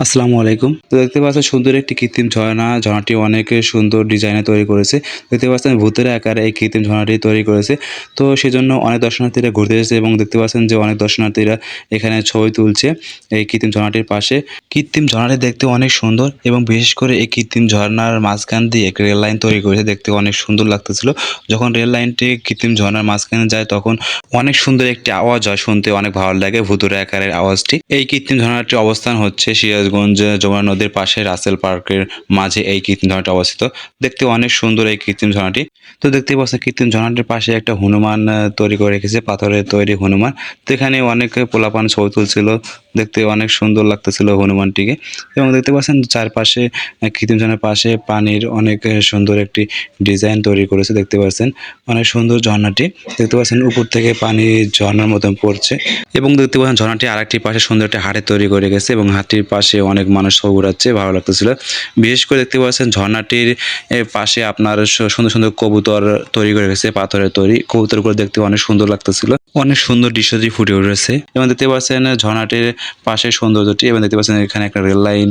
আসসালামু আলাইকুম। তো দেখতে পাচ্ছেন সুন্দর একটি কৃত্রিম ঝর্ণা। ঝর্ণাটি অনেক সুন্দর ডিজাইনে তৈরি করেছে। দেখতে পাচ্ছেন ভূতের আকারে এই কৃত্রিম ঝর্ণাটি তৈরি করেছে। তো সেজন্য অনেক দর্শনার্থীরা ঘুরতে এসেছে এবং দেখতে পাচ্ছেন যে অনেক দর্শনার্থীরা এখানে ছবি তুলছে এই কৃত্রিম ঝর্ণাটির পাশে। কৃত্রিম ঝর্ণাটি দেখতে অনেক সুন্দর এবং বিশেষ করে এই কৃত্রিম ঝর্ণার মাঝখান দিয়ে একটি রেল লাইন তৈরি করেছে। দেখতে অনেক সুন্দর লাগতেছিল। যখন রেল লাইনটি কৃত্রিম ঝর্ণার মাঝখানে যায় তখন অনেক সুন্দর একটি আওয়াজ হয়। শুনতে অনেক ভালো লাগে ভুতুরে আকারের আওয়াজটি। এই কৃত্রিম ঝর্ণাটির অবস্থান হচ্ছে সিরাজগঞ্জ যমুনা নদীর পাশে রাসেল পার্কের মাঝে এই কৃত্রিম ঝর্ণাটি অবস্থিত। দেখতে অনেক সুন্দর এই কৃত্রিম ঝর্ণাটি। তো দেখতে পাচ্ছেন কৃত্রিম ঝর্ণাটির পাশে একটা হনুমান তৈরি করে রেখেছে, পাথরের তৈরি হনুমান। তো এখানে অনেক পোলাপান ছবি তুলছিল। দেখতে অনেক সুন্দর লাগতেছিল হনুমানটিকে। এবং দেখতে পাচ্ছেন চারপাশে আহ, কৃত্রিম ঝর্ণার পাশে পানির অনেক সুন্দর একটি ডিজাইন তৈরি করেছে দেখতে পাচ্ছেন। অনেক সুন্দর ঝর্ণাটি। দেখতে পাচ্ছেন উপর থেকে পানি ঝর্ণার মতন পড়ছে। এবং দেখতে পাচ্ছেন ঝর্ণাটি আরেকটি পাশে সুন্দর একটি হাটে তৈরি করে গেছে এবং হাতির পাশে অনেক মানুষ ঘুরাচ্ছে ভালো লাগতেছিল। বিশেষ করে দেখতে পাচ্ছেন ঝর্ণাটির পাশে আপনার সুন্দর সুন্দর কবুতর তৈরি করে গেছে পাথরের তৈরি। কবুতরগুলো দেখতে অনেক সুন্দর লাগতেছিল। অনেক সুন্দর দৃশ্যটি ফুটে উঠেছে। এবং দেখতে পাচ্ছেন ঝর্ণাটির পাশে সৌন্দর্যটি, এবং দেখতে পাচ্ছেন এখানে একটা রেল লাইন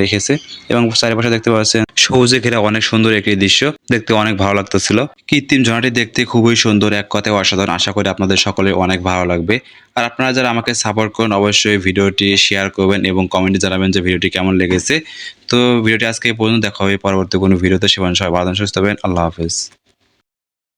রেখেছে, এবং চারিপাশে দেখতে পাচ্ছেন সবুজে ঘেরা অনেক সুন্দর একটি দৃশ্য। দেখতে অনেক ভালো লাগতেছিল। কৃত্রিম ঝর্ণাটি দেখতে খুবই সুন্দর, এক কথায় অসাধারণ। আশা করি আপনাদের সকলে অনেক ভালো লাগবে। আর আপনারা যারা আমাকে সাপোর্ট করেন, অবশ্যই ভিডিওটি শেয়ার করবেন এবং কমেন্টে জানাবেন যে ভিডিওটি কেমন লেগেছে। তো ভিডিওটি আজকে পর্যন্ত, দেখা হবে পরবর্তী কোনো ভিডিওতে। সেখানে সবাই ভালো সুস্থ হবেন আল্লাহ হাফেজ।